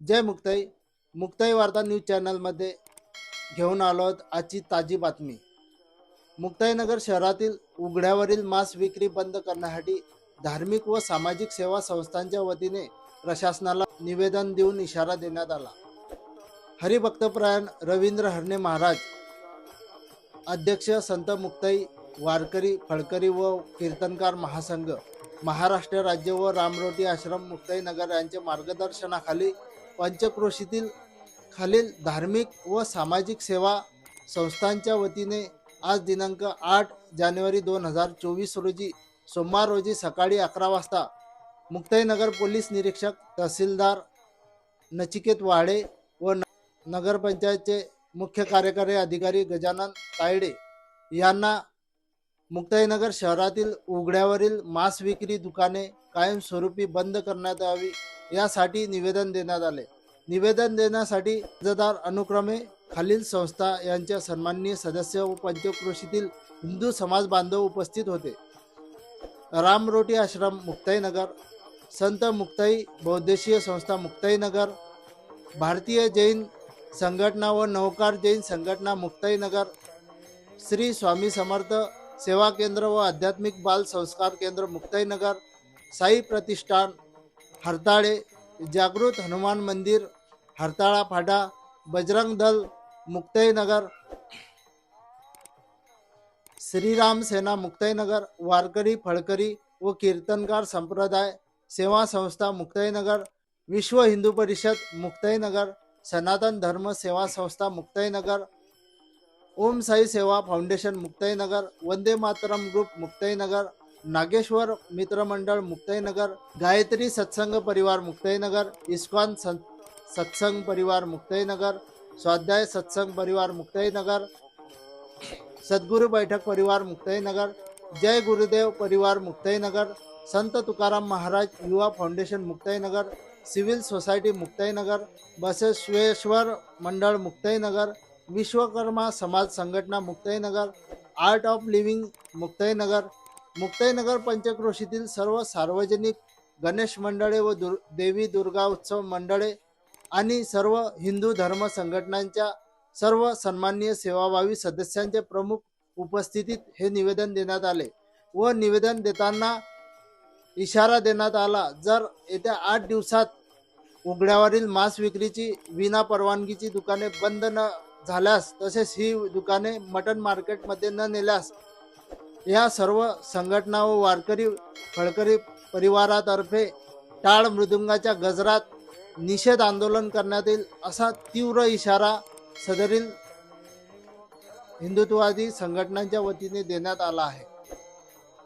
जय मुक्ताई. मुक्ताई वार्ता न्यूज चॅनलमध्ये घेऊन आलो आहोत आजची ताजी बातमी. मुक्ताईनगर शहरातील उघड्यावरील मांस विक्री बंद करण्यासाठी धार्मिक व सामाजिक सेवा संस्थांच्या वतीने प्रशासनाला निवेदन देऊन इशारा देण्यात आला. हरिभक्तपरायण रवींद्र हरणे महाराज अध्यक्ष संत मुक्ताई वारकरी फडकरी व कीर्तनकार महासंघ महाराष्ट्र राज्य व रामरोटी आश्रम मुक्ताईनगर यांच्या मार्गदर्शनाखाली पंचक्रोशीतील खालील धार्मिक व सामाजिक सेवा संस्थांच्या वतीने आज दिनांक आठ जानेवारी दोन हजार चोवीस रोजी सोमवार रोजी सकाळी अकरा वाजता मुक्ताईनगर पोलीस निरीक्षक तहसीलदार नचिकेत वाडे व न- नगरपंचायतचे मुख्य कार्यकारी अधिकारी गजानन तायडे यांना मुक्ताईनगर शहरातील उघड्यावरील मांस विक्री दुकाने कायमस्वरूपी बंद करण्यात यावी यासाठी निवेदन देण्यात आले. निवेदन देण्यासाठी अर्जदार अनुक्रमे खालील संस्था यांच्या सन्माननीय सदस्य व पंचक्रोशीतील हिंदू समाज बांधव उपस्थित होते. रामरोटी आश्रम मुक्ताईनगर संत मुक्ताई बौद्धेशीय संस्था मुक्ताईनगर भारतीय जैन संघटना व नौकार जैन संघटना मुक्ताईनगर श्री स्वामी समर्थ सेवा केंद्र व आध्यात्मिक बाल संस्कार केंद्र मुक्ताईनगर साई प्रतिष्ठान हरताळे जागृत हनुमान मंदिर हरताळा फाटा बजरंग दल मुक्ताईनगर श्रीराम सेना मुक्ताईनगर वारकरी फळकरी व कीर्तनकार संप्रदाय सेवा संस्था मुक्ताईनगर विश्व हिंदू परिषद मुक्ताईनगर सनातन धर्म सेवा संस्था मुक्ताईनगर ओम साई सेवा फाउंडेशन मुक्ताईनगर वंदे मातरम ग्रुप मुक्ताईनगर नागेश्वर मित्रमंडळ मुक्ताईनगर गायत्री सत्संग परिवार मुक्ताईनगर इस्कॉन सत्संग परिवार मुक्ताईनगर स्वाध्याय सत्संग परिवार मुक्ताईनगर सद्गुरू बैठक परिवार मुक्ताईनगर जय गुरुदेव परिवार मुक्ताईनगर संत तुकाराम महाराज युवा foundation Muktainagar civil society Muktainagar Basaveshwar मंडळ मुक्ताईनगर विश्वकर्मा समाज संघटना Muktainagar art of living Muktainagar Muktainagar पंचक्रोशीतील सर्व सार्वजनिक गणेश मंडळे व दुर देवी दुर्गा उत्सव मंडळे आणि सर्व हिंदू धर्म संघटनांच्या सर्व सन्माननीय सेवाभावी सदस्यांचे प्रमुख उपस्थितीत हे निवेदन देण्यात आले व निवेदन देताना इशारा देण्यात आला. जर येत्या आठ दिवसात उघड्यावरील मांस विक्रीची विना परवानगीची दुकाने बंद न झाल्यास तसेच ही दुकाने मटन मार्केटमध्ये न नेल्यास या सर्व संघटना व वारकरी फळकरी परिवारातर्फे टाळ मृदुंगाच्या गजरात निषेध आंदोलन करण्यात येईल असा तीव्र इशारा सदरील हिंदुत्ववादी संघटनांच्या वतीने देण्यात आला आहे.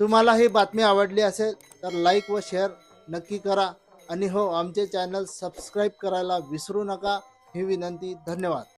तुम्हाला ही बातमी आवडली असेल तर लाईक व शेअर नक्की करा आणि हो आमचे चॅनल सबस्क्राईब करायला विसरू नका ही विनंती. धन्यवाद.